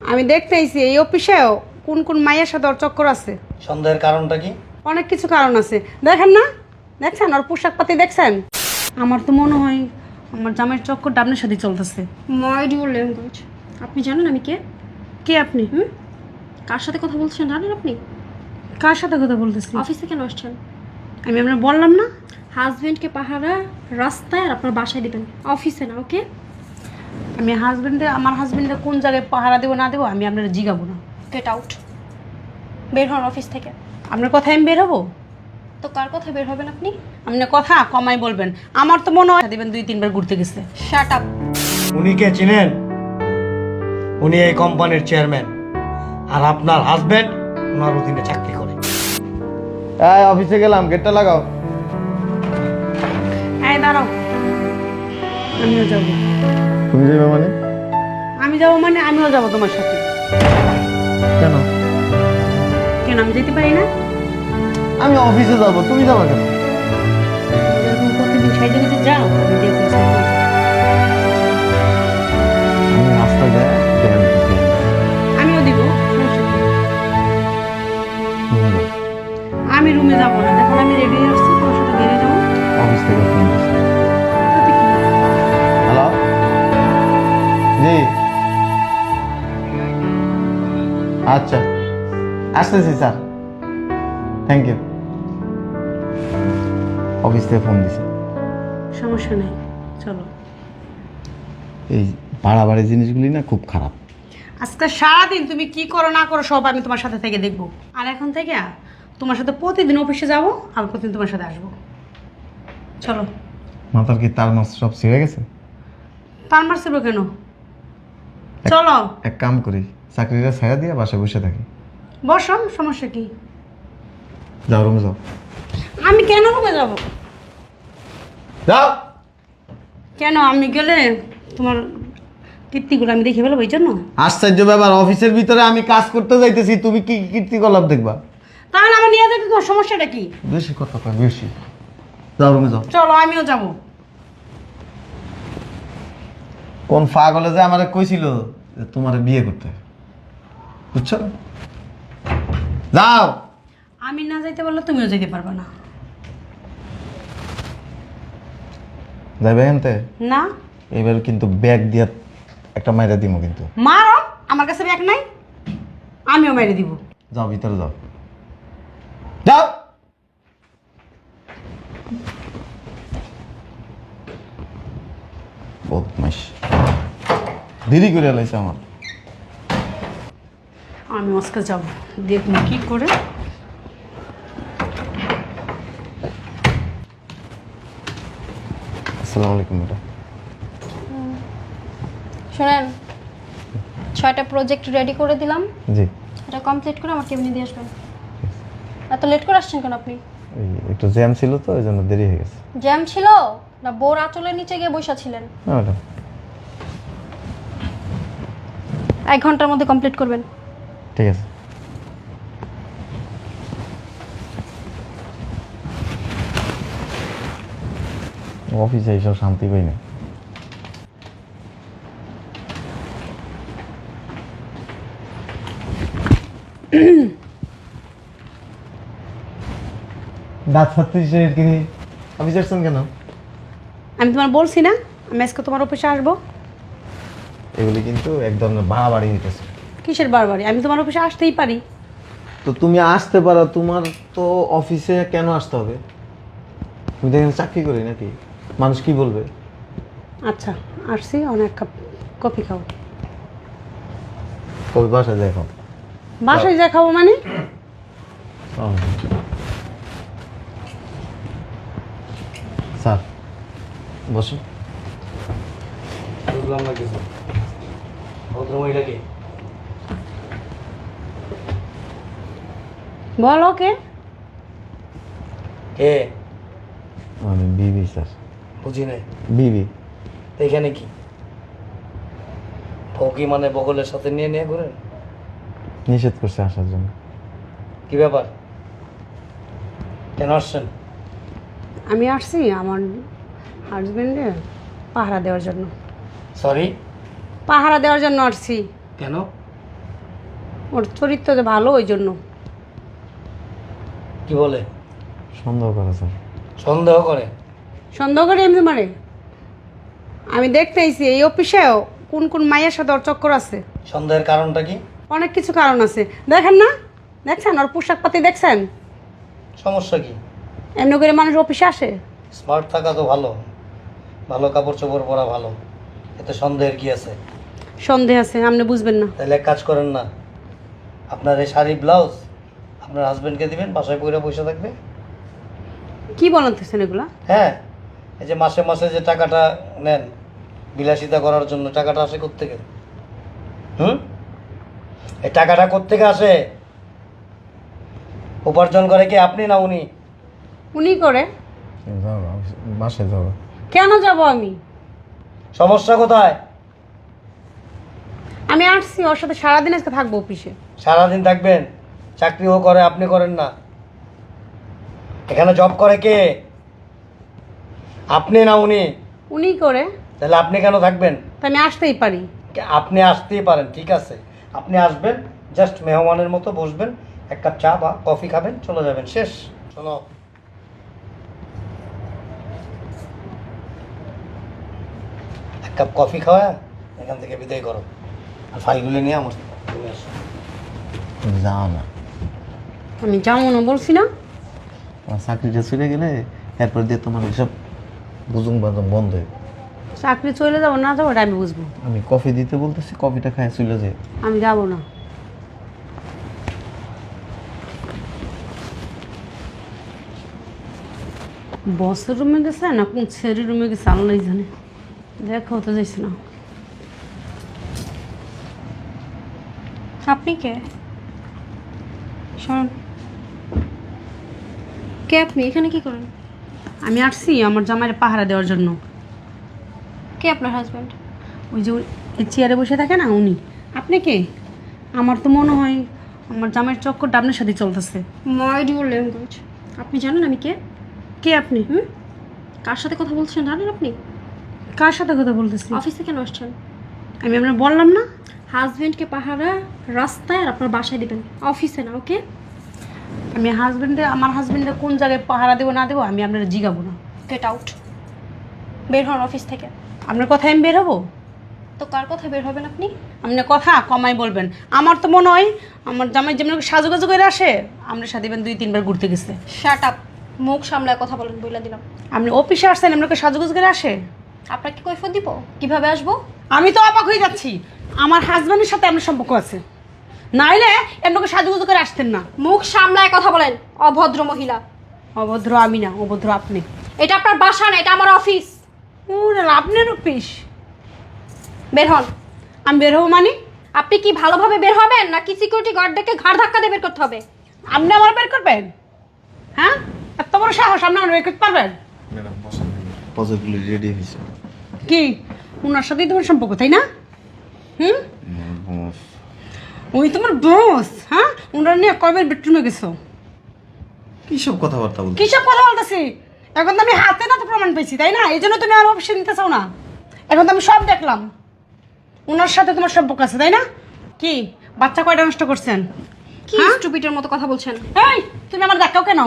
আমি দেখতেইছি এই অফিসেও কোন কোন মায়ের সাথে ওর চক্কর আছে? সন্দেহের কারণটা কি? অনেক কিছু কারণ আছে। দেখেন না? দেখছেন? ওর পোশাক পাতি দেখছেন? আমার তো মনে হয় আমার জামাইয়ের চক্করটা আপনার সাথে চলতেছে। মাইড ইউর ল্যাঙ্গুয়েজ আপনি জানেন আমি কে? কে আপনি? হুম? কার সাথে কথা বলছেন জানেন আপনি? কার সাথে কথা বলতেছেন? অফিসে কেন আসছেন? আমি আপনার বললাম না। হাজবেন্ডকে পাহারা রাস্তায় আর আপনার বাসায় দিবেন। অফিসে না ওকে? আমি হাজবেন্ডে আমার হাজবেন্ডে কোন জায়গায় পাহারা দেবো না দেবো আমি আপনার জিগাবো না। গেট আউট বের হন অফিস থেকে। আপনার কথায় আমি বের হব? তো কার কথা বের হবেন আপনি? আপনি কথা কমাই বলবেন। আমার তো মনে হয় দেবেন দুই তিনবার ঘুরতে গেছে। শাট আপ উনি কে চিনেন? উনি এই কোম্পানির চেয়ারম্যান আর আপনার হাজবেন্ড ওনার অধীনে চাকরি করে। এই অফিসে গেলাম গেটটা লাগাও। এই দাঁড়াও। আমিও যাব। তুমি যাবে মানে? আমি যাব মানে আমিও যাব তোমার সাথে। কেন? কেন আমি যেতে পারি না? আমি অফিসে যাব তুমি যাবে কেন? এরকম প্রতিদিন সাইডে গেছে যাও আমি দেখব আমিও দিব রুমে যাব না যখন আমি রেডি আসছি তোমার সাথে বেরিয়ে যাব। অফিস থেকে আচ্ছা। আসতেছি স্যার। থ্যাংক ইউ অফিস থেকে ফোন দিছে। সমস্যা নেই চলো। এই বাড়াবাড়ি জিনিসগুলি না খুব খারাপ। আজকে সারাদিন তুমি কি করো না করো সব আমি তোমার সাথে থেকে দেখব। আর এখন থেকে তোমার সাথে প্রতিদিন অফিসে যাব আর প্রতিদিন তোমার সাথে আসব। চলো। মাথার কি তার মাছ সব ছিঁড়ে গেছে? তার মারছিল কেন? চলো। এক কাম করি। চাকরিটা ছেড়ে দিয়ে বাসায় বসে থাকি। বসো সমস্যা কি? যাও রুমে যাও। আমি কেন রুমে যাব? যাও। কেন? আমি গেলে তোমার কীর্তিগুলো আমি দেখে ফেলব এই জন্য আশ্চর্য ব্যাপার অফিসের ভিতরে আমি কাজ করতে যাইতেছি তুমি কি কীর্তিকলাপ দেখবা? তাহলে আমার নিয়ে যেতে তোমার সমস্যাটা কি? বেশি কথা কয় বেশি। যাও রুমে যাও। চলো আমিও যাব। কোন ফাগলে যে আমারে কইছিল যে তোমার বিয়ে করতে? বুঝছ? যাও আমি না যাইতে পারলে তুমিও যেতে পারবে না। যাবে এনতে? না। এবার কিন্তু ব্যাগ দিয়া একটা মাইরা দিব কিন্তু। মারো! আমার কাছে ব্যাগ নাই। আমিও মেরে দিব। যাও ভিতরে যাও। যাও! বদমাইশ। দেরি করে লাইছে আমার। আমি আজকে যাব। দেখুন কি করে। আসসালামু আলাইকুম ম্যাডাম। শোনেন ছয়টা প্রজেক্ট রেডি করে দিলাম। জি। এটা কমপ্লিট করে আমার কেবিনে দিয়ে আসবেন। এত লেট করে আসছেন কেন আপনি? এই একটু জ্যাম ছিল তো ওই জন্য দেরি হয়ে গেছে। জ্যাম ছিল? না বোর আঁচলের নিচে গিয়ে বসা ছিলেন না ম্যাডাম। এক ঘণ্টার মধ্যে কমপ্লিট করবেন। ঠিক আছে। অফিসে এইসব শান্তি পাই না। দাঁত কিনি অফিস আসছেন কেন? আমি তোমার বলছি না আমি আজকে তোমার অফিসে আসব। এগুলি কিন্তু এক ধরনের বাড়াবাড়ি হইতেছে। কিসের বারবারই? আমি তোমার অফিসে আসতেই পারি। তো তুমি আসতে পারো তোমার তো অফিসে কেন আসতে হবে? তুমি তো এখানে চাকরি করি নাকি? মানুষ কি বলবে? আচ্ছা আসছি অনেক কাপ কফি খাও। কবে বাসায় দেখো বাসায় যা খাব মানে? স্যার বসো বুঝলাম না কিছু ভদ্রমহিলাকে বল ওকে কে? আমি বিবি স্যার। বুঝি নাই। বিবি। এখানে কি? ফকি মানে বগলের সাথে নিয়ে নিয়ে ঘুরেন? নিষেধ করছে আসার জন্য। কি ব্যাপার? কেন আসছেন? আমি আসছি আমার হাজবেন্ডে পাহারা দেওয়ার জন্য। সরি পাহারা দেওয়ার জন্য আসছি। কেন? ওর চরিত্র যে ভালো ওই জন্য। কি বলে? সন্দেহ করে স্যার। সন্দেহ করে? সন্দেহ করে এমনি মানে? আমি দেখতে আইছি এই অফিসেও কোন কোন মায়ের সাথে ওর চক্কর আছে। সন্দেহের কারণটা কি? অনেক কিছু কারণ আছে। দেখেন না? দেখছেন? ওর পোশাক পাতি দেখছেন? সমস্যা কি? এমনি করে মানুষ অফিসে আসে? স্মার্ট থাকা তো ভালো। ভালো কাপড় চোপড় পরা ভালো। এতে সন্দেহের কি আছে? সন্দেহ আছে আপনি বুঝবেন না। তাহলে এক কাজ করেন না। আপনার এই শাড়ি ব্লাউজ আপনার হাজবেন্ডকে দিবেন বাসায় পরে বসে থাকবে। কি বলতেছেন এগুলা? হ্যাঁ এই যে মাসে মাসে যে টাকাটা নেন বিলাসিতা করার জন্য টাকাটা আসে কোত্থেকে? হুম? এই টাকাটা কোত্থেকে আসে? উপার্জন করে কি আপনি না উনি? উনি করে। যাও বাসায় যাও কেন যাব আমি? সমস্যা কোথায়? আমি আসছি ওর সাথে সারাদিন আজকে থাকব অফিসে। সারাদিন থাকবেন? চাকরিও করে আপনি করেন না। এখানে জব করে কে? আপনি না উনি? উনি করে। তাহলে আপনি কেন থাকবেন? আমি আসতেই পারি। আপনি আসতেই পারেন ঠিক আছে। আপনি আসবেন জাস্ট মেহমানের মতো বসবেন এক কাপ চা বা কফি খাবেন চলে যাবেন শেষ। শোনো এক কাপ কফি খাওয়া এখান থেকে বিদায় করো। আর ফাইলগুলো নিয়ে আমার না। আমি যাব না বলছি না। আমার চাকরিটা চলে গেলে এরপর দিয়ে তোমার এসব বুজুং বাজুং বন্ধ হয়ে চাকরি চলে যাব না যাব আমি বুঝব। আমি কফি দিতে বলতেছি কফিটা খায় চলে যে আমি যাব না। বসের রুমে গেছে না কোন ছেলের রুমে গেছে আল্লাহ জানে। দেখা হতে যাইছে না। আপনি কে? শোন কে আপনি? এখানে কি করেন? আমি আসছি আমার জামাইয়ের পাহারা দেওয়ার জন্য। কে আপনার হাজব্যান্ড ওই যে এই চেয়ারে বসে থাকে না উনি। আপনি কে? আমার তো মনে হয় আমার জামাইয়ের চক্করটা আপনার সাথে চলতেছে। মাইড ইউর ল্যাঙ্গুয়েজ আপনি জানেন আমি কে? কে আপনি? হুম? কার সাথে কথা বলছেন জানেন আপনি? কার সাথে কথা বলতেছি? অফিসে কেন আসছেন? আমি আপনার বললাম না? হাজব্যান্ডকে পাহারা রাস্তায় আর আপনার বাসায় দিবেন। অফিসে না ওকে? আমি হাজবেন্ডে আমার হাজবেন্ডে কোন জায়গায় পাহারা দেবো না দেবো আমি আপনার জিগাবো না। গেট আউট বের হন অফিস থেকে। আপনার কথায় আমি বের হব? তো কার কথা বের হবেন আপনি? আপনি কথা কমাই বলবেন। আমার তো মনে হয় আমার জামাই যেমন সাজুগাজু করে আসে আমরা সাথে দুই তিনবার ঘুরতে গেছে। শার্ট আপ মুখ সামলায় কথা বলেন বলে দিলাম। আপনি অফিসে আসছেন আপনাকে সাজুগুজু করে আসে? আপনাকে কৈফত দিব? কীভাবে আসব? আমি তো অবাক হয়ে যাচ্ছি। আমার হাজবেন্ডের সাথে আপনার সম্পর্ক আছে। নাইলে আপনাকে সাজুগুজু করে আসতেন না। মুখ সামলায় কথা বলেন অভদ্র মহিলা। অভদ্র আমি না অভদ্র আপনি। এটা আপনার বাসা না এটা আমার অফিস। আপনার অফিস? বের হন। আমি বের হব মানে? আপনি কি ভালোভাবে বের হবেন নাকি সিকিউরিটি গার্ড ডেকে ঘাড় ধাক্কা দিয়ে বের করতে হবে? আপনি আমার বের করবেন? হ্যাঁ? এত বড় সাহস আপনি আমার বের করতে পারবেন? ম্যাডাম রেডি হয়েছে। কি? ওনার সাথেই তোমার সম্পর্ক তাই না? হুম? ওই তোমার বস হ্যাঁ? ওনার নিয়ে কবে বেডরুমে গেছো? কি সব কথাবার্তা বলতে কিসব কথা বলতেছি? এখন তো আমি হাতে না তো প্রমাণ পেয়েছি তাই না? এই জন্য তুমি আর অফিসে নিতে চাও না। এখন তো আমি সব দেখলাম। ওনার সাথে তোমার সম্পর্ক আছে তাই না? কি? বাচ্চা কয়টা নষ্ট করছেন? কি হ্যাঁ? স্টুপিটের মতো কথা বলছেন? এই তুমি আমার দেখাও কেন?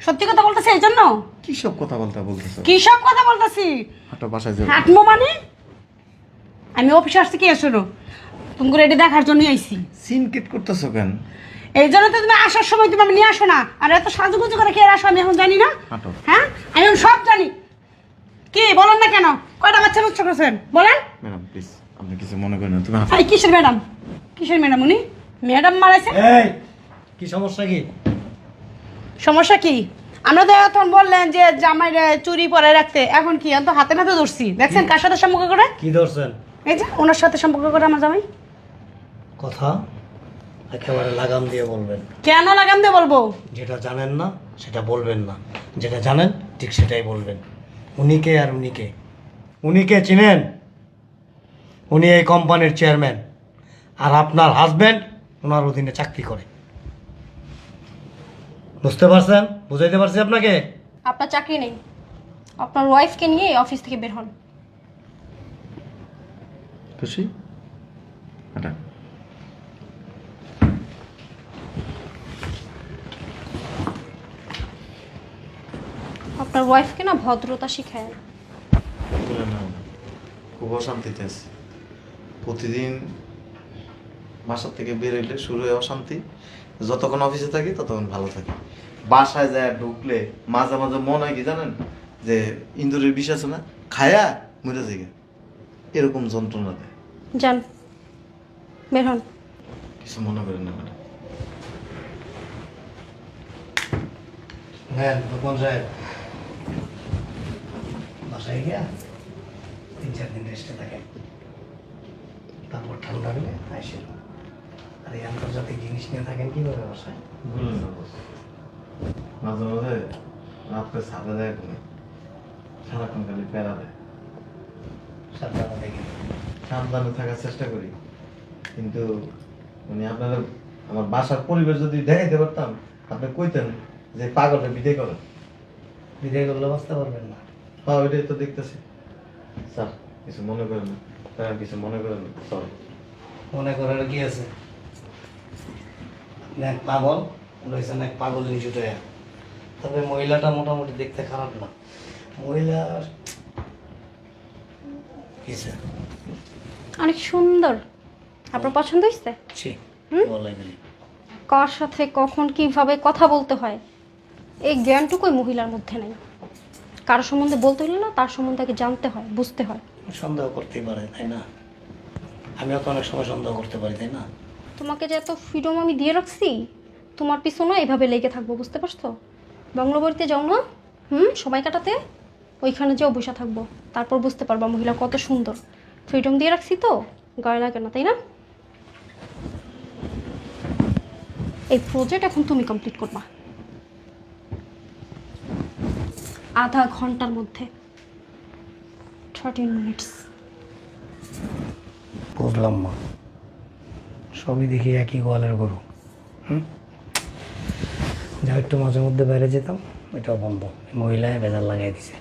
সত্যি কথা বলতেছি এই জন্য? কি সব কথাবার্তা বলতেছো? কি সব কথা বলতেছি? হাঁটা বাসায় যাবে হাঁটবো মানে? আমি অফিসে আসছি কি শোনো তুমি রেডি দেখার জন্যই আইছি। সিনকেট করতেছো কেন? এই জন্য তো তুমি আসার সময় তুমি আমি নিয়ে আসো না। আর এত সাজুগুজু করে কে আসো আমি এখন জানি না। হ্যাঁ? আমি এখন সব জানি। কি বলেন না কেন? কয়টা বাচ্চা নষ্ট করছেন? বলেন। ম্যাডাম প্লিজ আপনি কিছু মনে করেন না তুমি। এই কিসের ম্যাডাম? কিসের ম্যাডাম উনি? ম্যাডাম মারাইছে? এই কি সমস্যা কি? সমস্যা কি? আমরা তো এখন বললেন যে জামাই চুরি পরে রাখতে। এখন কি আমি তো হাতে নাতে ধরছি। দেখছেন কার সাথে সম্পর্ক করে? কি ধরছেন? এই যে ওনার সাথে সম্পর্ক করে আমার জামাই। কথা একেবারে লাগাম দিয়ে বলবেন। কেন লাগাম দিয়ে বলব? যেটা জানেন না সেটা বলবেন না। যেটা জানেন ঠিক সেটাই বলবেন। উনিকে আর উনিকে উনিকে চিনেন? উনি এই কোম্পানির চেয়ারম্যান। আর আপনার হাজব্যান্ড ওনার অধীনে চাকরি করে। বুঝতে পারছেন? বুঝাইতে পারছি আপনাকে? আপনার চাকরি নেই। আপনার ওয়াইফকে নিয়ে এই অফিস থেকে বের হন। খুশি? হাঁটা আপনার ওয়াইফকে না ভদ্রতা শিখায়। তুলে নাও না। খুব অশান্তিতে আছি। প্রতিদিন বাসার থেকে বেরোইলে শুরু হয় অশান্তি। যতক্ষণ অফিসে থাকি ততক্ষণ ভালো থাকি। বাসায় যায় ঢুকলে মাঝে মাঝে মনে হয় কি জানেন? যে ইন্দুরের বিষ আছে না খায়া মরে থেকে এরকম যন্ত্রণা দেয়। যান বের হন। কিছু মনে করেন না ম্যাডাম। হ্যাঁ কোন সাহেব। বাসায় গিয়া তিন চার দিন রেস্টে থাকেন তারপর ঠান্ডা হলে আসেন আর এই আন্তর্জাতিক জিনিস নিয়ে থাকেন কীভাবে বাসায়। মাঝে মাঝে রাত্রে ছাদে দেয় ঘুমে। সারাক্ষণ খালি প্যারা দেয়। সাবধানে দেখেন সাবধানে থাকার চেষ্টা করি। কিন্তু উনি আপনারা আমার বাসার পরিবেশ যদি দেখাইতে পারতাম আপনি কইতেন যে পাগলটা বিদায় করেন। বিদায় করলে বাঁচতে পারবেন না। হ্যাঁ ওইটাই তো দেখতেছি। স্যার কিছু মনে করেন না। স্যার কিছু মনে করেন না সরি মনে করার কি আছে? এক পাগল রয়েছেন এক পাগল তবে মহিলাটা মোটামুটি দেখতে খারাপ না। মহিলা কিসে অনেক সুন্দর। আপনার পছন্দ হয়েছে ছি বলে গেলি কার সাথে কখন কীভাবে কথা বলতে হয়? এই জ্ঞানটুকুই মহিলার মধ্যে নেই। কারও সম্বন্ধে বলতে হলে না তার সম্বন্ধে আগে জানতে হয় বুঝতে হয়। সন্দেহ করতেই পারে তাই না? আমিও তো অনেক সময় সন্দেহ করতে পারি তাই না? তোমাকে যে এত ফ্রিডম আমি দিয়ে রাখছি তোমার পিছনে এভাবে লেগে থাকব বুঝতে পারছ? বাংলো বাড়িতে যাও না হুম সময় কাটাতে ওইখানে যেও বসে থাকব তারপর বুঝতে পারবা মহিলা কত সুন্দর। ফ্রিডম দিয়ে রাখছি তো গায়ে লাগে না তাই না? এই প্রজেক্ট এখন তুমি কমপ্লিট করবা। আধা ঘণ্টার মধ্যে। থার্টিন মিনিটস বুঝলাম মা। সবই দেখি একই গোয়ালের গরু হুম? যা একটু মাঝে মধ্যে বাইরে যেতাম এটাও বন্ধ। মহিলায় বেজার লাগাই দিছে।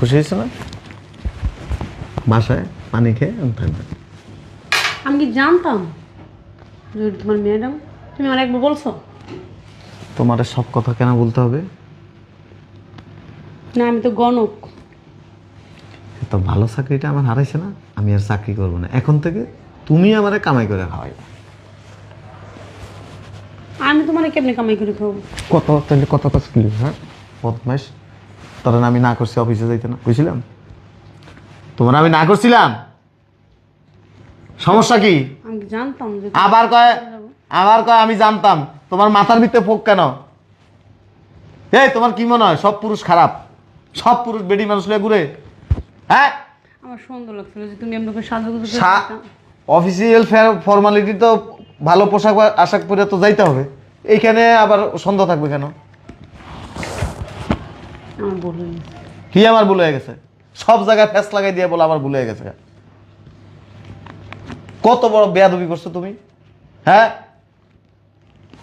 খুশি হয়েছে না? বাসায় পানি খেয়ে আমি থাকবেন আমি কি জানতাম যে তোমার ম্যাডাম তুমি আমার একবার বলছো। তোমার সব কথা কেন বলতে হবে? না আমি তো গণক। তো ভালো চাকরিটা আমার হারাইছে না আমি আর চাকরি করব না। এখন থেকে তুমি আমারে কামাই করে খাওয়াই। আমি তোমার কেমনি কামাই করে খাব কত তাহলে কত কাজ কি হ্যাঁ? বদমাস তোরা না আমি না করছি অফিসে যাইতে না। বুঝছিলাম? তোমার আমি না করছিলাম। সমস্যা কি? জানতাম আবার কয় আবার কয় আমি জানতাম। তোমার মাথার ভিতরে ফোক কেন? এই তোমার কি মনে হয়? সব পুরুষ খারাপ। সব পুরুষ বেডি মানুষ লয়ে ঘুরে। হ্যাঁ? আমার সুন্দর লাগছিল যে তুমি আমাকে সাজুগুজু অফিসিয়াল ফর্মালিটি তো ভালো পোশাক আশাক পরে তো যাইতে হবে। এইখানে আবার সন্দেহ থাকবে কেন? কি আমার ভুল হয়ে গেছে? সব জায়গায় ফ্যাস লাগাই দিয়ে বলে আমার ভুল হয়ে গেছে। কত বড় বেয়াদবি করছ তুমি? হ্যাঁ?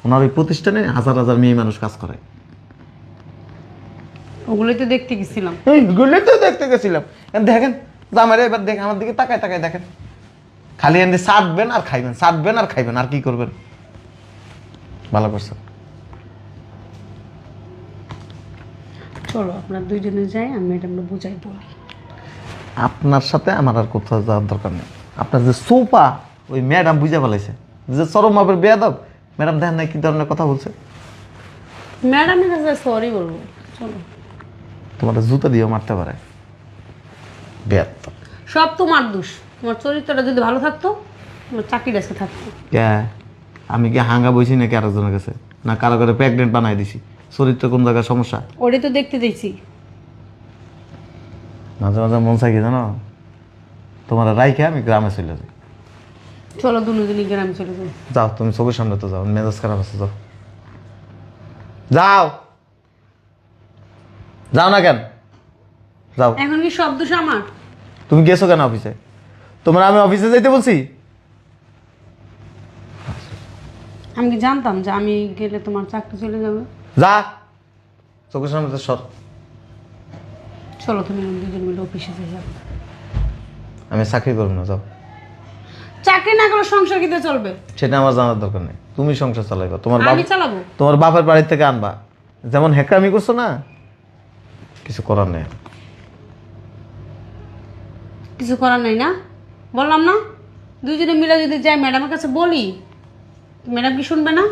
ওনার ওই প্রতিষ্ঠানে হাজার হাজার মেয়ে মানুষ কাজ করে। ওগুলোই তো দেখতে গেছিলাম। তো দেখতে গেছিলাম। দেখেন এবার দেখে আমার দিকে তাকায় তাকায় দেখেন। খালি এনে সাটবেন আর খাইবেন সাটবেন আর খাইবেন আর কি করবেন? ভালো করছেন। চলো আপনার দুইজনে যাই আমি ম্যাডামকে বুঝাই বলি। আপনার সাথে আমার আর কোথাও যাওয়ার দরকার নেই। আপনার যে সোফা ওই ম্যাডাম বুঝে ফেলাইছে যে চরম মাপের বেয়াদব ম্যাডাম দেখেন না কি ধরনের কথা বলছে। ম্যাডামের কাছে সরি বলব। চলো। তোমার জুতা দিয়েও মারতে পারে। বেয়াদ সব তোমার দোষ। তোমার চরিত্রটা যদি ভালো থাকতো তোমার চাকরি আজকে থাকতো। কে? আমি কি হাঙ্গা বইছি নাকি আরেকজনের কাছে? না কারও করে প্রেগনেন্ট বানাই দিছি? চরিত্র কোন জায়গায় সমস্যা? ওটাই তো দেখতে দিয়েছি মাঝে মাঝে মন চাই কি জানো? তোমার রাইখে আমি গ্রামে চলে যাই। চলো দুজনই গ্রামে চলে যাই। যাও তুমি চোখের সামনে তো যাও মেজাজ খারাপ আছে যাও। যাও! যাও না কেন? যাও। এখন কি সব দোষ আমার তুমি গেছো কেন অফিসে? তোমার আমি অফিসে যাইতে বলছি? আমি কি জানতাম যে আমি গেলে তোমার চাকরি চলে যাবে? যা। চোখের সামনে তো সর। চলো তুমি দুজন মিলে অফিসে যাও। আমি চাকরি করব না যাও। চাকরি না করলে সংসার কিতে চলবে? সেটা আমার জানার দরকার নেই। তুমি সংসার চালাইবা। তোমার বাপ আমি চালাবো? তোমার বাপের বাড়ির থেকে আনবা। যেমন হেকামি করছ না কিছু করার নেই। কিছু করার নাই না? বললাম না? দুজনে মিলে যদি যাই ম্যাডামের কাছে বলি ম্যাডাম কি শুনবে না?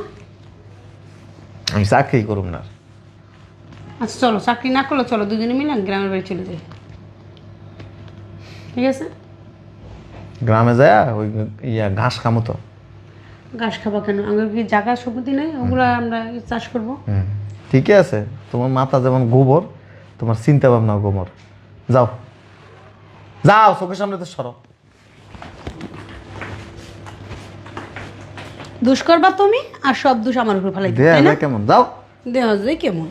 আমি চাকরি করুম না। আচ্ছা চলো চাকরি না করলে চলো দুজনে মিলে গ্রামের বাড়ি চলে যাই। ঠিক আছে? গ্রামে যায় ওই ইয়া ঘাস খামো তো। ঘাস খাবা কেন? আমার কি জায়গা সবুতি নেই? ওগুলো আমরা চাষ করব। ঠিকই আছে। তোমার মাথা যেমন গোবর তোমার চিন্তা ভাবনা গোবর। যাও। যাও চোখের সামনে তো সরো। দুষ করবা তুমি আর সব দুষ আমার উপর ফেলাই দেয়া কেমন? যাও দেহ যায় কেমন?